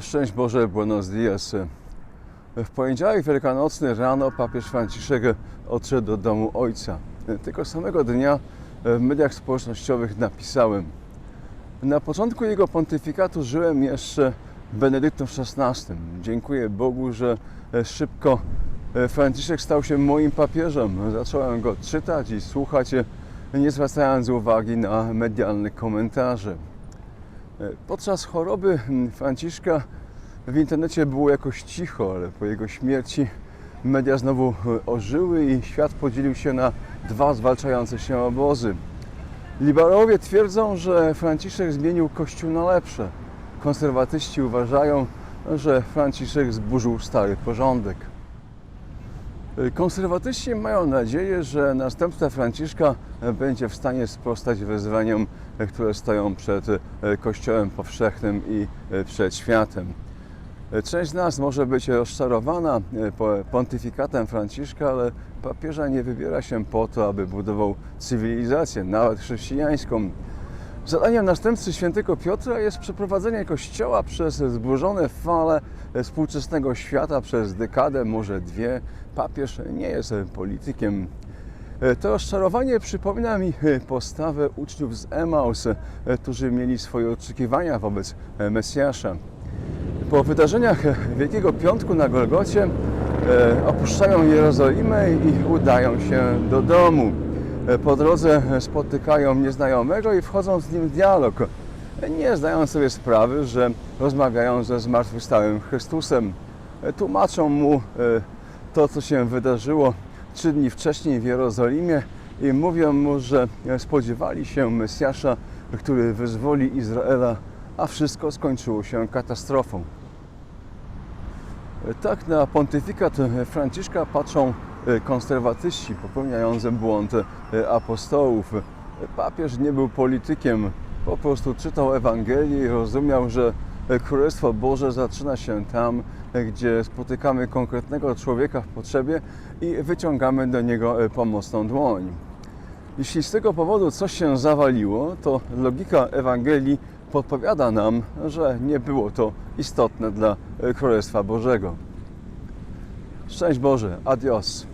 Szczęść Boże, buenos dias. W poniedziałek wielkanocny rano papież Franciszek odszedł do domu ojca. Tego samego dnia w mediach społecznościowych napisałem Na początku jego pontyfikatu żyłem jeszcze Benedyktem XVI. Dziękuję Bogu, że szybko Franciszek stał się moim papieżem. Zacząłem go czytać i słuchać, nie zwracając uwagi na medialne komentarze. Podczas choroby Franciszka w internecie było jakoś cicho, ale po jego śmierci media znowu ożyły i świat podzielił się na dwa zwalczające się obozy. Liberałowie twierdzą, że Franciszek zmienił Kościół na lepsze. Konserwatyści uważają, że Franciszek zburzył stary porządek. Konserwatyści mają nadzieję, że następca Franciszka będzie w stanie sprostać wyzwaniom, które stoją przed Kościołem powszechnym i przed światem. Część z nas może być rozczarowana pontyfikatem Franciszka, ale papieża nie wybiera się po to, aby budował cywilizację, nawet chrześcijańską. Zadaniem następcy świętego Piotra jest przeprowadzenie Kościoła przez zburzone fale współczesnego świata przez dekadę, może dwie. Papież nie jest politykiem. To rozczarowanie przypomina mi postawę uczniów z Emaus, którzy mieli swoje oczekiwania wobec Mesjasza. Po wydarzeniach Wielkiego Piątku na Golgocie opuszczają Jerozolimę i udają się do domu. Po drodze spotykają nieznajomego i wchodzą z nim w dialog. Nie zdają sobie sprawy, że rozmawiają ze zmartwychwstałym Chrystusem. Tłumaczą mu to, co się wydarzyło trzy dni wcześniej w Jerozolimie i mówią mu, że spodziewali się Mesjasza, który wyzwoli Izraela, a wszystko skończyło się katastrofą. Tak na pontyfikat Franciszka patrzą konserwatyści popełniający błąd apostołów. Papież nie był politykiem, po prostu czytał Ewangelię i rozumiał, że Królestwo Boże zaczyna się tam, gdzie spotykamy konkretnego człowieka w potrzebie i wyciągamy do niego pomocną dłoń. Jeśli z tego powodu coś się zawaliło, to logika Ewangelii podpowiada nam, że nie było to istotne dla Królestwa Bożego. Szczęść Boże, adios.